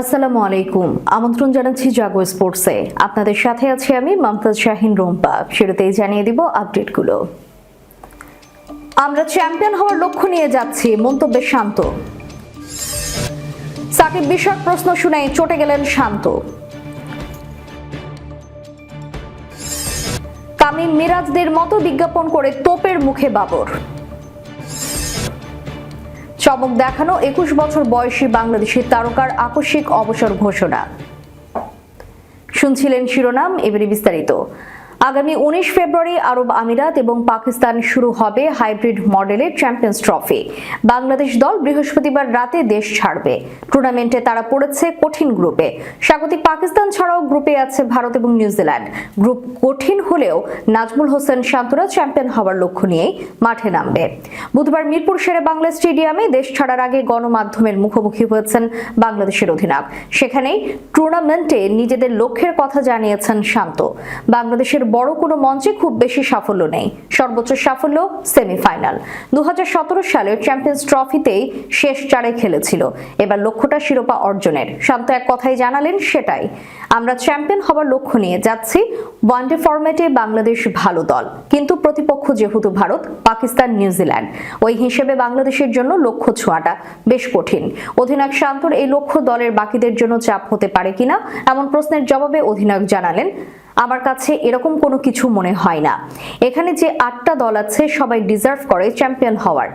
আসসালামু আলাইকুম। আমন্ত্রণ জানাচ্ছি জাগো স্পোর্টসে। আপনাদের সাথে আছি আমি মমতাজ শাহিন রোম্পা। শুরুতেই জানিয়ে দিব আপডেটগুলো। আমরা চ্যাম্পিয়ন হওয়ার লক্ষ্য নিয়ে যাচ্ছি। মন্তব্যে শান্ত। সাকিব বিষয়ক প্রশ্ন শুনে চটে গেলেন শান্ত। তামিম মিরাজদের মতো বিজ্ঞাপন করে তোপের মুখে বাবর। চমক দেখানো একুশ বছর বয়সী বাংলাদেশি তারকার আকস্মিক অবসর ঘোষণা। শুনছিলেন শিরোনাম এবারে বিস্তারিত। আগামী উনিশ ফেব্রুয়ারি আরব আমিরাত এবং পাকিস্তান শুরু হবে হাইব্রিড মডেলের চ্যাম্পিয়ন্স ট্রফি। বাংলাদেশ দল বৃহস্পতিবার রাতে দেশ ছাড়বে। টুর্নামেন্টে তারা পড়েছে কঠিন গ্রুপে। স্বাগতিক পাকিস্তান ছাড়াও গ্রুপে আছে ভারত এবং নিউজিল্যান্ড গ্রুপ কঠিন হলেও নাজমুল হোসেন শান্তরা চ্যাম্পিয়ন হওয়ার লক্ষ্য নিয়েই মাঠে নামবে। বুধবার মিরপুর শেরে বাংলা স্টেডিয়ামে দেশ ছাড়ার আগে গণমাধ্যমের মুখোমুখি হয়েছেন বাংলাদেশের অধিনায়ক। সেখানেই টুর্নামেন্টে নিজেদের লক্ষ্যের কথা জানিয়েছেন শান্ত। বাংলাদেশের বড় কোনো মঞ্চে খুব বেশি সাফল্য নেই। সর্বোচ্চ সাফল্য সেমিফাইনাল। দু সালের চ্যাম্পিয়ন্স ট্রফিতেই শেষ চারে খেলেছিল। এবার লক্ষ্যটা শিরোপা অর্জনের। শান্ত এক কথাই জানালেন সেটাই। আমরা চ্যাম্পিয়ন হবার লক্ষ্য নিয়ে যাচ্ছি। ওয়ানডে ফরম্যাটে বাংলাদেশ ভালো দল। কিন্তু প্রতিপক্ষ যেহেতু ভারত, পাকিস্তান, নিউজিল্যান্ড। ওই হিসেবে বাংলাদেশের জন্য লক্ষ্য ছোঁয়াটা বেশ কঠিন। অধিনায়ক শান্তর এই লক্ষ্য দলের বাকিদের জন্য চাপ হতে পারে কিনা, এমন প্রশ্নের জবাবে অধিনায়ক জানালেন আমার কাছে এরকম কোনো কিছু মনে হয় না। এখানে যে আটটা দল আছে, সবাই ডিজার্ভ করে চ্যাম্পিয়ন হওয়ার।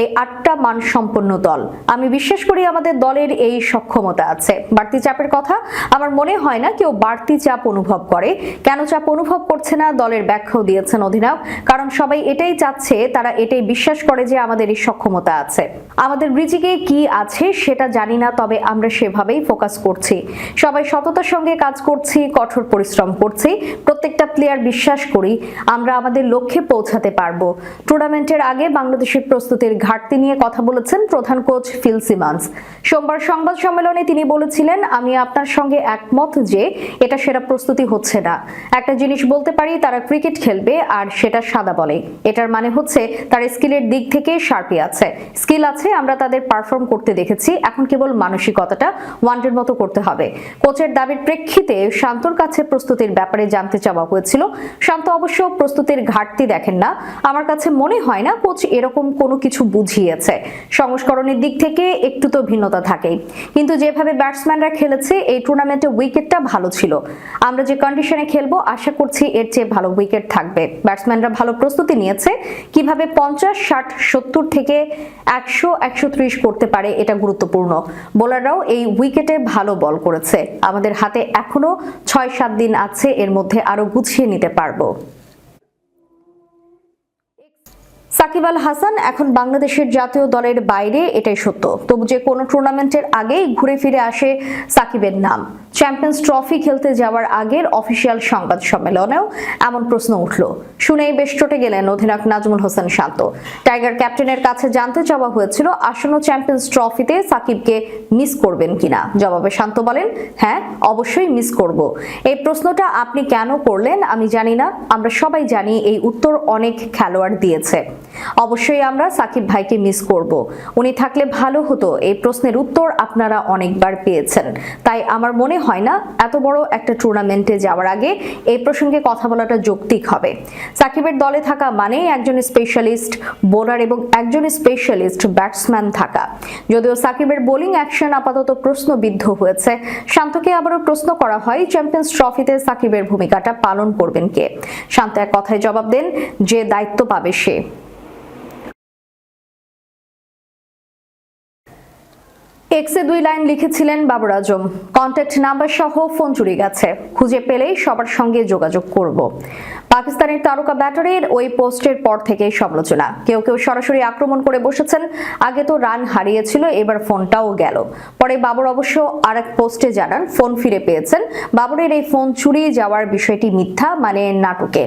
এই আটটা মানসম্পন্ন দল। আমি বিশ্বাস করি আমাদের দলের এই সক্ষমতা আছে। বাড়তি চাপের কথা, আমার মনে হয় না কেউ বাড়তি চাপ অনুভব করে। কেন চাপ অনুভব করছে না? দলের ব্যাখ্যাও দিয়েছেন অধিনায়ক। কারণ সবাই এটাই চাচ্ছে, তারা এটাই বিশ্বাস করে যে আমাদের এই সক্ষমতা আছে। আমাদের রিজিকে কি আছে সেটা জানি না, তবে আমরা সেভাবেই ফোকাস করছি। সবাই সততার সঙ্গে কাজ করছি, কঠোর পরিশ্রম করছি। প্রত্যেকটা প্লেয়ার বিশ্বাস করি, আমরা আমাদের লক্ষ্যে পৌঁছাতে পারব। টুর্নামেন্টের আগে বাংলাদেশের প্রস্তুতির ঘাটতি নিয়ে কথা বলেছেন প্রধান কোচ ফিল সিমান্স। সোমবার সংবাদ সম্মেলনে তিনি বলেছিলেন, আমি আপনার সঙ্গে একমত যে এটা সেরা প্রস্তুতি হচ্ছে না। একটা জিনিস বলতে পারি, তারা ক্রিকেট খেলবে আর সেটা সাদা বলে। এটার মানে হচ্ছে তার স্কিলের দিক থেকে শার্পি আছে। স্কিল আছে, আমরা তাদের পারফর্ম করতে দেখেছি। এখন কেবল মানসিকতাটা ওয়ানডের মতো করতে হবে। কোচের দাবির প্রেক্ষিতে শান্তর কাছে প্রস্তুতির ব্যাপারে জানতে চাওয়া হয়েছিল। শান্ত অবশ্য প্রস্তুতির ঘাটতি দেখেন না। আমার কাছে মনে হয় না কোচ এরকম কোনো কিছু বুঝিয়েছে। সংস্করণের দিক থেকে একটু তো ভিন্নতা থাকেই। কিন্তু যেভাবে ব্যাটসম্যানরা খেলেছে, এই টুর্নামেন্টে উইকেটটা ভালো ছিল। আমরা যে কন্ডিশনে খেলব, আশা করছি এর চেয়ে ভালো উইকেট থাকবে। ব্যাটসম্যানরা ভালো প্রস্তুতি নিয়েছে। কীভাবে পঞ্চাশ, ষাট, সত্তর থেকে একশো একশো ত্রিশ করতে পারে, এটা গুরুত্বপূর্ণ। বোলাররাও এই উইকেটে ভালো বল করেছে। আমাদের হাতে এখনও ছয়, সাত দিন আছে, এর মধ্যে আরও গুছিয়ে নিতে পারব। সাকিব আল হাসান এখন বাংলাদেশের জাতীয় দলের বাইরে, এটাই সত্য। তবু যে কোনো টুর্নামেন্টের আগেই ঘুরে ফিরে আসে সাকিবের নাম। চ্যাম্পিয়ন্স ট্রফি খেলতে যাওয়ার আগের অফিসিয়াল সংবাদ সম্মেলনেও এমন প্রশ্ন উঠল। শুনেই বেশ চটে গেলেন অধিনায়ক নাজমুল হোসেন শান্ত। টাইগার ক্যাপ্টেনের কাছে জানতে চাওয়া হয়েছিল, আসন্ন চ্যাম্পিয়ন্স ট্রফিতে সাকিবকে মিস করবেন কিনা? জবাবে শান্ত বলেন হ্যাঁ অবশ্যই মিস করব। এই প্রশ্নটা আপনি কেন করলেন আমি জানি না। আমরা সবাই জানি এই উত্তর অনেক খেলোয়াড় দিয়েছে। অবশ্যই আমরা সাকিব ভাইকে মিস করব। উনি থাকলে ভালো হতো। এই প্রশ্নের উত্তর আপনারা অনেকবার পেয়েছেন। তাই আমার মনে হয় না। এত বড় একটা টুর্নামেন্টে যাওয়ার আগে এই প্রসঙ্গে কথা বলাটা যৌক্তিক হবে। সাকিবের দলে থাকা মানেই একজন স্পেশালিস্ট বোলার এবং একজন স্পেশালিস্ট ব্যাটসম্যান থাকা। যদিও সাকিবের বোলিং অ্যাকশন আপাতত প্রশ্নবিদ্ধ হয়েছে। শান্তকে আবারও প্রশ্ন করা হয় চ্যাম্পিয়ন্স ট্রফিতে সাকিবের ভূমিকাটা পালন করবেন কে? শান্ত এক কথায় জবাব দেন, যে দায়িত্ব পাবে সে। এক্সে দুই লাইন লিখেছিলেন বাবর আজম। কন্ট্যাক্ট নাম্বার সহ ফোন চুরি গেছে। খুঁজে পেলেই সবার সঙ্গে যোগাযোগ করব। পাকিস্তানের তারকা ব্যাটারির ওই পোস্টের পর থেকেই সমালোচনা। কেউ কেউ সরাসরি আক্রমণ করে বসেছেন। আগে তো রান হারিয়েছিল, এবার ফোনটাও গেল। পরে বাবর অবশ্য আর এক পোস্টে জানান, ফোন ফিরে পেয়েছেন। বাবরের এই ফোন চুরি যাওয়ার বিষয়টি মিথ্যা মানে নাটকে।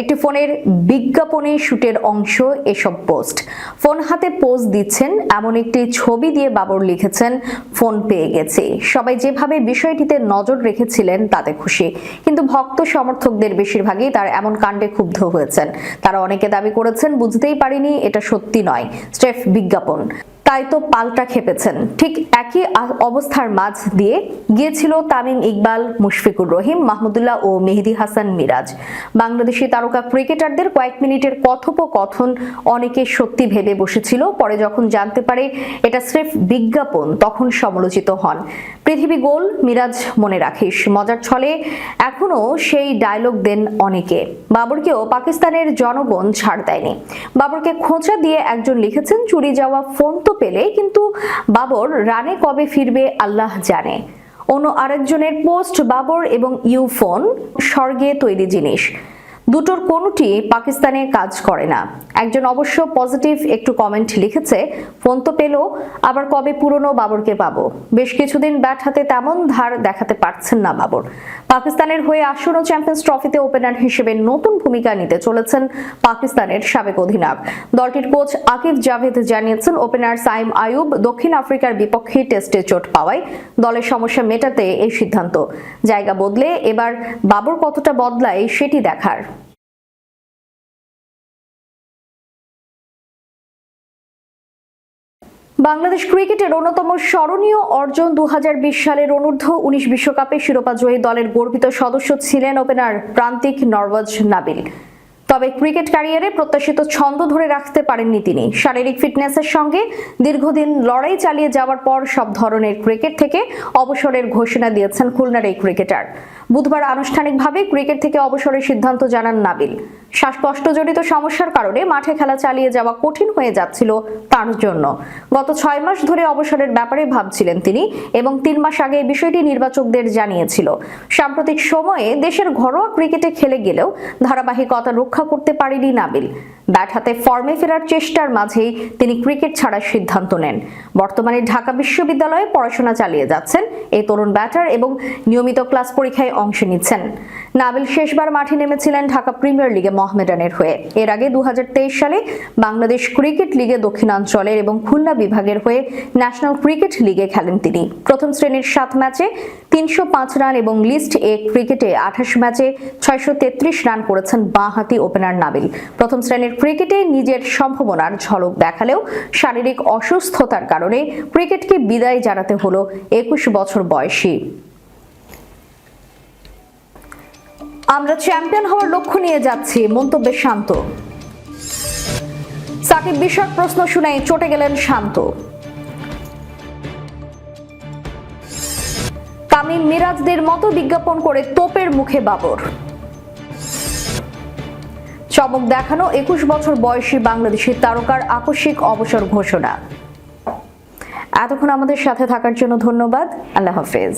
একটি ফোনের বিজ্ঞাপনে শুটের অংশ এসব পোস্ট। ফোন হাতে পোজ দিচ্ছেন, এমন একটি ছবি দিয়ে বাবর লিখেছেন, ফোন পেয়ে গেছে। সবাই যেভাবে বিষয়টিতে নজর রেখেছিলেন, তাতে খুশি। কিন্তু ভক্ত সমর্থকদের বেশিরভাগই তার এমন কাণ্ডে ক্ষুব্ধ হয়েছেন। তারা অনেকে দাবি করেছেন, বুঝতেই পারিনি, এটা সত্যি নয়। স্রেফ বিজ্ঞাপন। তাই তো পাল্টা খেপেছেন। ঠিক একই অবস্থার মাঝ দিয়ে গিয়েছিল তামিম ইকবাল, মুশফিকুর রহিম, মাহমুদুল্লাহ ও মেহেদি হাসান মিরাজ। বাংলাদেশি তারকা ক্রিকেটারদের কয়েক মিনিটের কথোপকথন অনেকে সত্যি ভেবে বসেছিল। পরে যখন জানতে পারে এটা স্রেফ বিজ্ঞাপন, তখন সমালোচিত হন। পৃথিবী গোল, মিরাজ মনে রাখিস। মজার ছলে এখনও সেই ডায়লগ দেন অনেকে। বাবরকেও পাকিস্তানের জনগণ ছাড় দেয়নি। বাবরকে খোঁচা দিয়ে একজন লিখেছেন, চুরি যাওয়া ফোন তো পেলে কিন্তু বাবর রানে কবে ফিরবে আল্লাহ জানে। অন্য আরেকজনের পোস্ট বাবর এবং ইউফোন স্বর্গে তৈরি জিনিস। দুটোর কোনোটি পাকিস্তানে কাজ করে না। একজন অবশ্য পজিটিভ একটু কমেন্ট লিখেছে, ফোন তো পেল, আবার কবে পুরনো বাবরকে পাবো? বেশ কিছুদিন ব্যাট হাতে তেমন ধার দেখাতে পারছেন না বাবর। পাকিস্তানের হয়ে আসন্ন চ্যাম্পিয়ন্স ট্রফিতে ওপেনার হিসেবে নতুন ভূমিকা নিতে চলেছেন পাকিস্তানের সাবেক অধিনায়ক। দলটির কোচ আকিব জাভেদ জানিয়েছেন, ওপেনার সাইম আয়ুব দক্ষিণ আফ্রিকার বিপক্ষে টেস্টে চোট পাওয়ায় দলের সমস্যা মেটাতে এই সিদ্ধান্ত। জায়গা বদলে এবার বাবর কতটা বদলায় সেটি দেখার। বাংলাদেশ ক্রিকেটের অন্যতম স্মরণীয় অর্জন দু হাজার বিশ সালের অনূর্ধ্ব উনিশ বিশ্বকাপে শিরোপা জয়ী দলের গর্বিত সদস্য ছিলেন ওপেনার প্রান্তিক নরওয়াজ নাবিল। তবে ক্রিকেট ক্যারিয়ারে প্রত্যাশিত ছন্দ ধরে রাখতে পারেননি তিনি। শারীরিক ফিটনেসের সঙ্গে দীর্ঘদিন লড়াই চালিয়ে যাওয়ার পর সব ধরনের ক্রিকেট থেকে অবসরের ঘোষণা দিয়েছেন খুলনার এই ক্রিকেটার। বুধবার আনুষ্ঠানিকভাবে ক্রিকেট থেকে অবসরের সিদ্ধান্ত জানান নাবিল। শ্বাসকষ্টজনিত সমস্যার কারণে মাঠে খেলা চালিয়ে যাওয়া কঠিন হয়ে যাচ্ছিল তার জন্য। গত ছয় মাস ধরে অবসরের ব্যাপারে ভাবছিলেন তিনি এবং তিন মাস আগে এই বিষয়টি নির্বাচকদের জানিয়েছিল। সাম্প্রতিক সময়ে দেশের ঘরোয়া ক্রিকেটে খেলে গেলেও ধারাবাহিকতা রক্ষা করতে পারেনি নাবিল। ব্যাট হাতে ফর্মে ফেরার চেষ্টার মাঝেই তিনি ক্রিকেট ছাড়ার সিদ্ধান্ত নেন। বর্তমানে ঢাকা বিশ্ববিদ্যালয়ে পড়াশোনা চালিয়ে যাচ্ছেন। এই তরুণ ব্যাটার এবং নিয়মিত ক্লাস পরীক্ষায় অংশ নিচ্ছেন। নাবিল শেষবার মাঠে নেমেছিলেন ঢাকা প্রিমিয়ার লিগে মোহামেডানের হয়ে। এর আগে দুহাজার তেইশ সালে বাংলাদেশ ক্রিকেট লিগে দক্ষিণাঞ্চলের এবং খুলনা বিভাগের হয়ে ন্যাশনাল ক্রিকেট লিগে খেলেন তিনি। প্রথম শ্রেণির সাত ম্যাচে তিনশো পাঁচ রান এবং লিস্ট এ ক্রিকেটে আঠাশ ম্যাচে ছয়শো তেত্রিশ রান করেছেন বাঁহাতি ওপেনার নাবিল। প্রথম শ্রেণির ক্রিকেটে নিজের সম্ভাবনার ঝলক দেখালেও শারীরিক অসুস্থতার কারণে ক্রিকেটকে বিদায় জানাতে হলো একুশ বছর বয়সী আমরা চ্যাম্পিয়ন হওয়ার লক্ষ্য নিয়ে যাচ্ছি। মন্তব্যে শান্ত। সাকিব বিষয়ক প্রশ্ন শুনে চটে গেলেন শান্ত। তামিম মিরাজদের মতো বিজ্ঞাপন করে তোপের মুখে বাবর। চমক দেখানো একুশ বছর বয়সী বাংলাদেশি তারকার আকস্মিক অবসর ঘোষণা। এতক্ষণ আমাদের সাথে থাকার জন্য ধন্যবাদ। আল্লাহ হাফেজ।